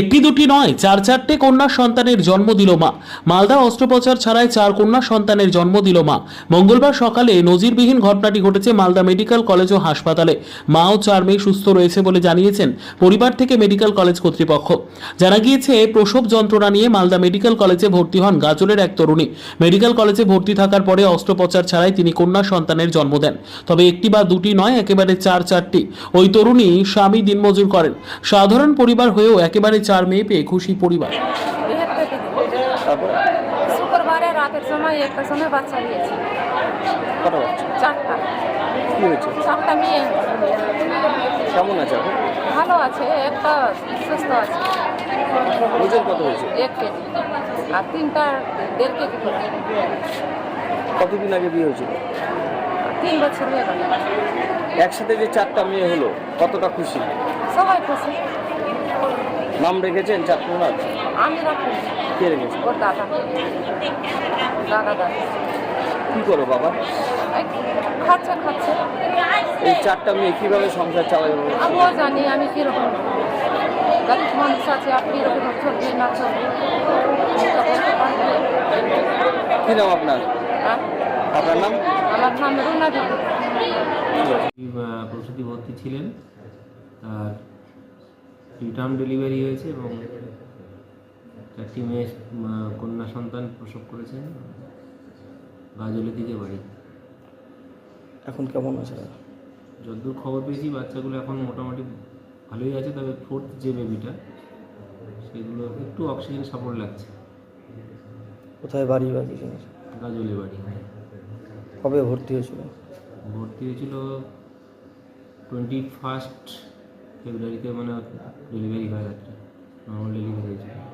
একটি দুটি নয়, চার চারটে কন্যা সন্তানের জন্ম দিল মা। মালদা অস্ত্রোপচার ছাড়াই চার কন্যা সন্তানের জন্ম দিল মা। মঙ্গলবার সকালে নজিরবিহীন ঘটনাটি ঘটেছে মালদা মেডিকেল কলেজ ও হাসপাতালে। মা ও চার মেয়ে সুস্থ রয়েছে বলে জানিয়েছেন পরিবার থেকে মেডিকেল কলেজ কর্তৃপক্ষ। জানা গিয়েছে, প্রসব যন্ত্রণা নিয়ে মালদা মেডিকেল কলেজে ভর্তি হন গাজলের এক তরুণী। মেডিকেল কলেজে ভর্তি থাকার পরে অস্ত্রোপচার ছাড়াই তিনি কন্যা সন্তানের জন্ম দেন। তবে একটি বা দুটি নয়, একেবারে চার চারটি। ওই তরুণী স্বামী দিনমজুর করেন। সাধারণ পরিবার হয়েও একেবারে চার মেয়ে পেয়ে খুশি পরিবার। শুক্রবারে রাতের সময় একটা সময় বাচ্চা দিয়েছে চারটা। চারটা মেয়ে। কেমন আছে ভালো আছে একটা সুস্থ আছে। ওজন কত হয়েছে? এক কেজি। আর তিনটা দেড় কেজি কতদিন আগে বিয়ে হয়েছিল? তিন বছর হয়ে গেল। একসাথে যে চারটা মেয়ে হলো কতটা খুশি? সবাই খুশি। নাম রেখেছেন চারটনার আমি রাখি কে রেখেছে ওর দাদা। দাদা দাদা। কি করো বাবা? এই খাচ্ছে খাচ্ছে। এই চারটা মেয়ে কীভাবে সংসার চালাবে? আমিও জানি আমি কীরকম। গরিব মানুষ আছে আর কীরকম চলবে না চলবে এটা বলতে পারব না। কি নাম আপনার? হ্যাঁ? আপনার নাম? আমার নাম রুনা দেবী প্রসূতি ভর্তি ছিলেন। তার রিটার্ন ডেলিভারি হয়েছে এবং চারটি মেয়ে কন্যা সন্তান প্রসব করেছেন গাজলের দিকে বাড়ি। এখন কেমন আছে? যতদূর খবর পেয়েছি বাচ্চাগুলো এখন মোটামুটি ভালোই আছে তবে ফোর্থ যে বেবিটা সেগুলো একটু অক্সিজেন সাপোর্ট লাগছে। কোথায় বাড়ি বা কিছু গাজলে বাড়ি কবে ভর্তি হয়েছিল? ভর্তি হয়েছিল টোয়েন্টি ফার্স্ট ফেব্রুয়ারিতে মানে ডেলিভারি হয় রাত্রে। নর্মাল ডেলিভারি হয়েছিল